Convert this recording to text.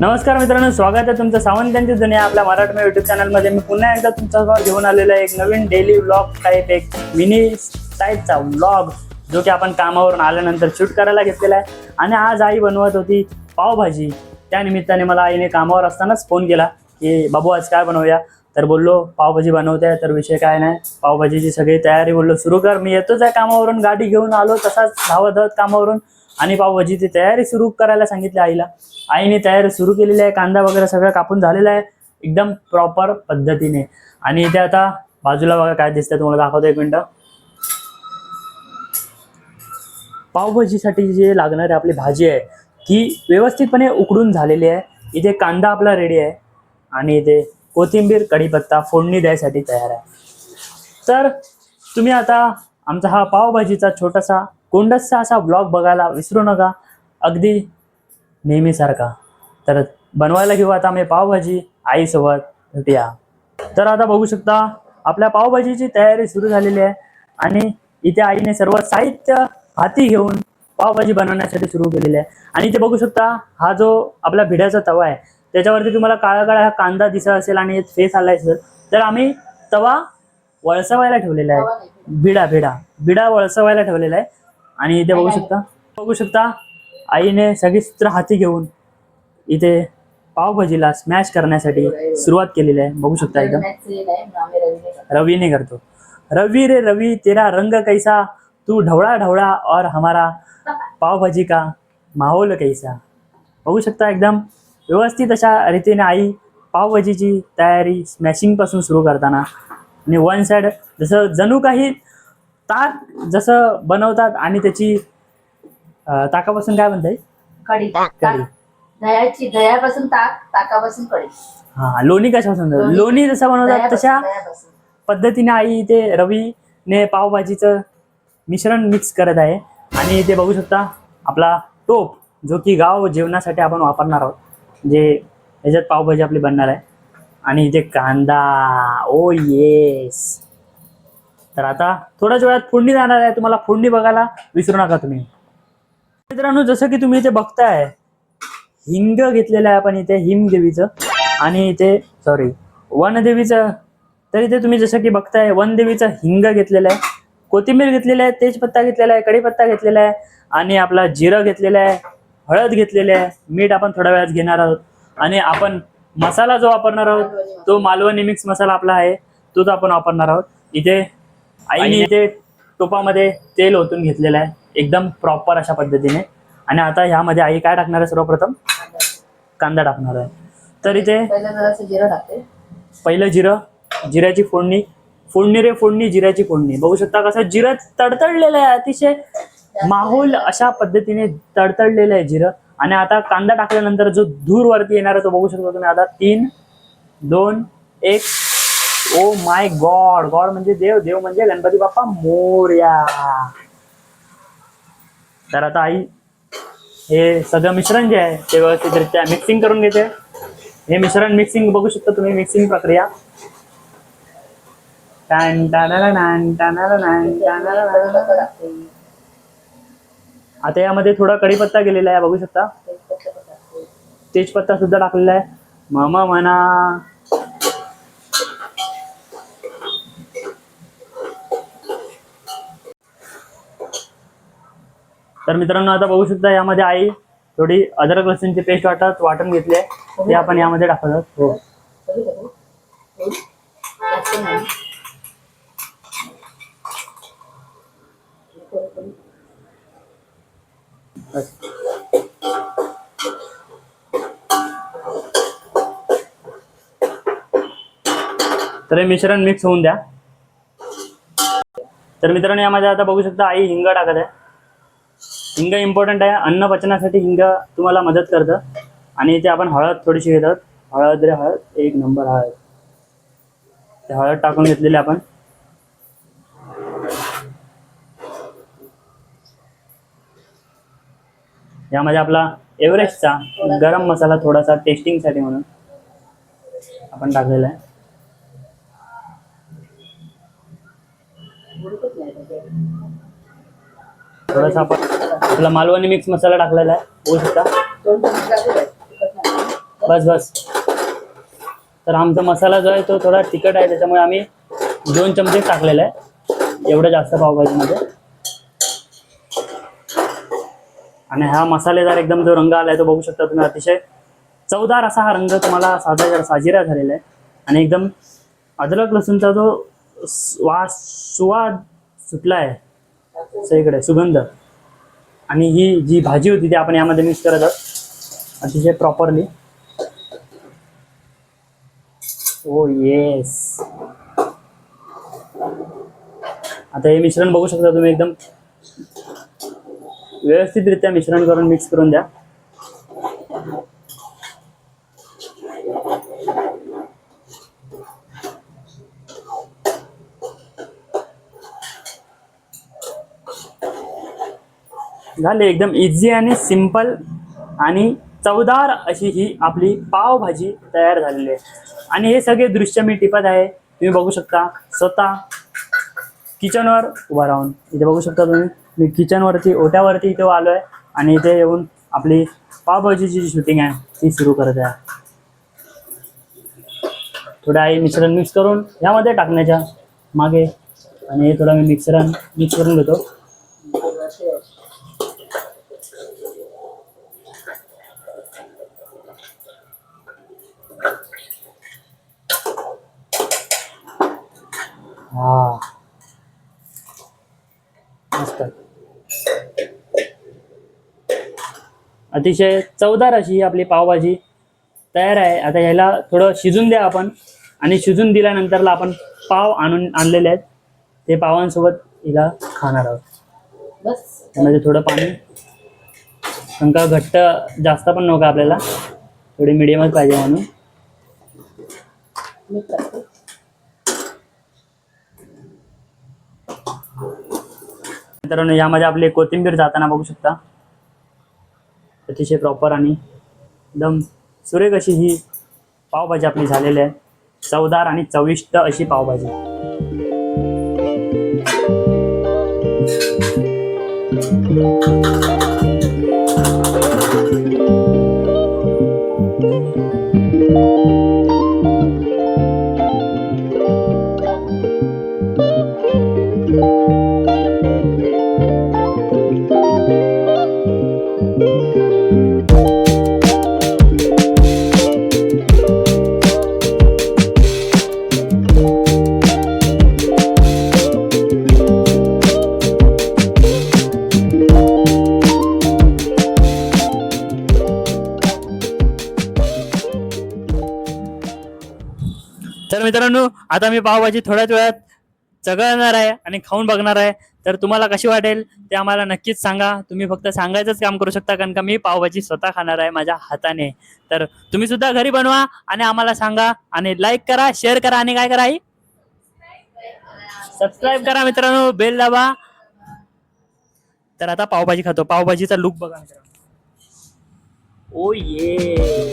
नमस्कार मित्रांनो स्वागत आहे तुमचं सावंतांची जुने आपल्या मराठी युट्यूब चॅनलमध्ये मी पुन्हा एकदा तुमच्यासमोर घेऊन आलेला आहे एक नवीन डेली व्लॉग टाईप एक मिनी टाईपचा व्लॉग जो की आपण कामावरून आल्यानंतर शूट करायला घेतलेला आहे. आणि आज आई बनवत होती पावभाजी. त्या निमित्ताने मला आईने कामावर असतानाच फोन केला की बाबू आज काय बनवूया? तर बोललो पावभाजी बनवते तर विषय काय नाही. पावभाजीची सगळी तयारी बोललो सुरू कर मी येतोच आहे कामावरून गाडी घेऊन आलो तसाच धावत धावत कामावरून. आणि पावभाजीची तयारी सुरू करायला सांगितली आईला. आईने तयारी सुरू केलेली आहे. कांदा वगैरे सगळं कापून झालेला आहे. एकदम प्रॉपर पद्धतीने. आणि इथे आता बाजूला बघा काय दिसतंय. तुम्हाला दाखवतो एक मिनटं. पावभाजीसाठी जे लागणारी आपली भाजी आहे ती व्यवस्थितपणे उकडून झालेली आहे. इथे कांदा आपला रेडी आहे. आणि इथे कोथिंबीर कढीपत्ता फोडणी द्यायसाठी तयार आहे. तर तुम्ही आता आमचा हा पावभाजीचा छोटासा कोंडसचा असा ब्लॉग बघायला विसरू नका. अगदी नेहमीसारखा. तर बनवायला घेऊ आता आम्ही पावभाजी आईसोबत. भेटूया. तर आता बघू शकता आपल्या पावभाजीची तयारी सुरू झालेली आहे. आणि इथे आईने सर्व साहित्य हाती घेऊन पावभाजी बनवण्यासाठी सुरू केलेली आहे. आणि इथे बघू शकता हा जो आपला भिड्याचा तवा आहे त्याच्यावरती तुम्हाला काळा काळा हा कांदा दिसत असेल आणि फेस आला असेल तर आम्ही तवा वळसवायला ठेवलेला आहे. भिडा भिडा. भिडा वळसवायला ठेवलेला आहे. आणि इथे बघू शकता बघू शकता आईने सगळी सूत्र हाती घेऊन इथे पावभाजीला स्मॅश करण्यासाठी सुरुवात केलेली आहे. बघू शकता एकदम. रवीने करतो. रवि रे रवि तेरा रंग कैसा तू ढवळा ढवळा और हमारा पावभाजी का माहोल कैसा. बघू शकता एकदम. व्यवस्थित अशा रीतीने आई पावभाजीची तयारी स्मॅशिंगपासून सुरू करताना. आणि वन साइड जसं जणू काही ताक जसं बनवतात आणि त्याची अं, ताकापासून काय म्हणताय? कढी. कढी. दह्याची दह्यापासून ताक ताकापासून कढी. हा लोणी कशापासून बनवतात? लोणी. जसं बनवतात दह्यापासून- तशा दह्यापासून. पद्धतीने आई इथे रवीने पावभाजीचं मिश्रण मिक्स करत आहे. आणि इथे बघू शकता आपला टोप जो की गाव जेवणासाठी आपण वापरणार आहोत जे ह्याच्यात पावभाजी आपली बनणार आहे. आणि इथे कांदा. ओ येस तर आता थोड्याच वेळात फोडणी जाणार आहे. तुम्हाला फोडणी बघायला विसरू नका तुम्ही. मित्रांनो जसं की तुम्ही इथे बघताय हिंग घेतलेलं आहे आपण इथे हिमदेवीचं आणि इथे सॉरी वनदेवीचं तर इथे तुम्ही जसं की बघताय वनदेवीचं हिंग घेतलेलं आहे. कोथिंबीर घेतलेलं आहे तेजपत्ता घेतलेला आहे कढीपत्ता घेतलेला आहे. आणि आपला जिरं घेतलेलं आहे हळद घेतलेली आहे. मीठ आपण थोड्या वेळात घेणार आहोत. आणि आपण मसाला जो वापरणार आहोत तो मालवणी मिक्स मसाला आपला आहे तोच आपण वापरणार आहोत. इथे आईने इथे टोपामध्ये तेल ओतून घेतलेलं आहे एकदम प्रॉपर अशा पद्धतीने. आणि आता ह्यामध्ये आई काय टाकणार आहे सर्वप्रथम? कांदा टाकणार आहे. तर इथे पहिलं जरासं जिरं टाकते. पहिलं जिरं जिऱ्याची फोडणी. फोडणी रे फोडणी जिऱ्याची फोडणी. बघू शकता कसं जिरं तडतडलेलं आहे अतिशय माहोल अशा पद्धतीने तडतडलेलं आहे जिरं. आणि आता कांदा टाकल्यानंतर जो धूर वरती येणार आहे तो बघू शकता तुम्ही. आता तीन दोन एक. ओ माय गॉड गॉड म्हणजे देव देव म्हणजे गणपती बाप्पा मोर्या तर आता आई हे सगळं मिश्रण जे आहे ते व्यवस्थितरित्या मिक्सिंग करून घेते हे मिश्रण मिक्सिंग बघू शकता तुम्ही मिक्सिंग प्रक्रिया आता यामध्ये थोडा कढीपत्ता गेलेला आहे बघू शकता तेजपत्ता तेजपत्ता सुद्धा टाकलेला आहे मामा म्हणा तर मित्रांनो आता बघू शकता यामध्ये आई थोडी अदरक लसूणची पेस्ट वाटत वाटून घेतली आहे. ते आपण यामध्ये टाकत हो. तर हे मिश्रण मिक्स होऊन द्या. तर मित्रांनो यामध्ये आता बघू शकता आई हिंग टाकत आहे. हिंग इम्पॉर्टंट आहे. अन्न पचनासाठी हिंग तुम्हाला मदत करतं. आणि इथे आपण हळद थोडीशी घेतात. हळद रे हळद. एक नंबर हळद. ते हळद टाकून घेतलेली आपण. यामध्ये आपला एव्हरेस्टचा गरम मसाला थोडासा टेस्टिंगसाठी म्हणून आपण टाकलेला आहे. थोडासा आपण आपला मालवणी मिक्स मसाला टाकलेला आहे. बघू शकता. बस बस. तर आमचा मसाला जो आहे तो थोडा तिखट आहे त्याच्यामुळे आम्ही दोन चमचे टाकलेला आहे. एवढं जास्त पावभाजीमध्ये. आणि हा मसालेदार एकदम जो रंग आलाय तो बघू शकता तुम्ही. अतिशय चवदार असा हा रंग तुम्हाला साजा साजिरा झालेला आहे. आणि एकदम अद्रक लसूणचा जो वास सुवाद सुटला आहे सगळीकडे सुगंध. आणि ही जी भाजी होती ती आपण यामध्ये मिक्स करत आहोत. अतिशय प्रॉपरली ओ येस आता हे मिश्रण बघू शकता तुम्ही एकदम व्यवस्थितरित्या मिश्रण करून मिक्स करून द्या. झाले एकदम इझी आणि सिंपल आणि चवदार अशी ही आपली पावभाजी तयार झालेली आहे. आणि हे सगळे दृश्य मी टिपत आहे. तुम्ही बघू शकता स्वतः किचनवर उभा राहून. इथे बघू शकता तुम्ही मी किचनवरती ओट्यावरती इथे आलो आहे आणि इथे येऊन आपली पावभाजीची जी शूटिंग आहे ती सुरू करत आहे. थोडं आई मिश्रण मिक्स करून यामध्ये टाकण्याच्या मागे. आणि हे थोडं मी मिश्रण मिक्स करून घेतो. हा. मस्त. अतिशय चवदार अशी ही आपली पावभाजी तयार आहे. आता ह्याला थोडं शिजून द्या आपण. आणि शिजून दिल्यानंतरला आपण पाव आणून आणलेले आहेत. ते पावांसोबत हिला खाणार आहोत. बस. त्यामध्ये थोडं पाणी. कारण का घट्ट जास्त पण नको आपल्याला. थोडी मिडियमच पाहिजे म्हणून मी करते मित्रांनो यामध्ये आपले कोथिंबीर जाताना बघू शकता. अतिशय प्रॉपर आणि एकदम सुरेख अशी ही पावभाजी आपली झालेली आहे. चवदार आणि चविष्ट अशी पावभाजी. तर मित्रांनो आता मी पावभाजी थोड्याच वेळात चघळणार आहे आणि खाऊन बघणार आहे. तर तुम्हाला कशी वाटेल ते आम्हाला नक्कीच सांगा. तुम्ही फक्त सांगायचंच काम करू शकता कारण का मी पावभाजी स्वतः खाणार आहे माझ्या हाताने. तर तुम्ही सुद्धा घरी बनवा आणि आम्हाला सांगा आणि लाईक करा शेअर करा आणि काय करा सबस्क्राईब करा मित्रांनो बेल दाबा. तर आता पावभाजी खातो. पावभाजीचा लुक बघा मित्रांनो. Oh ओ ये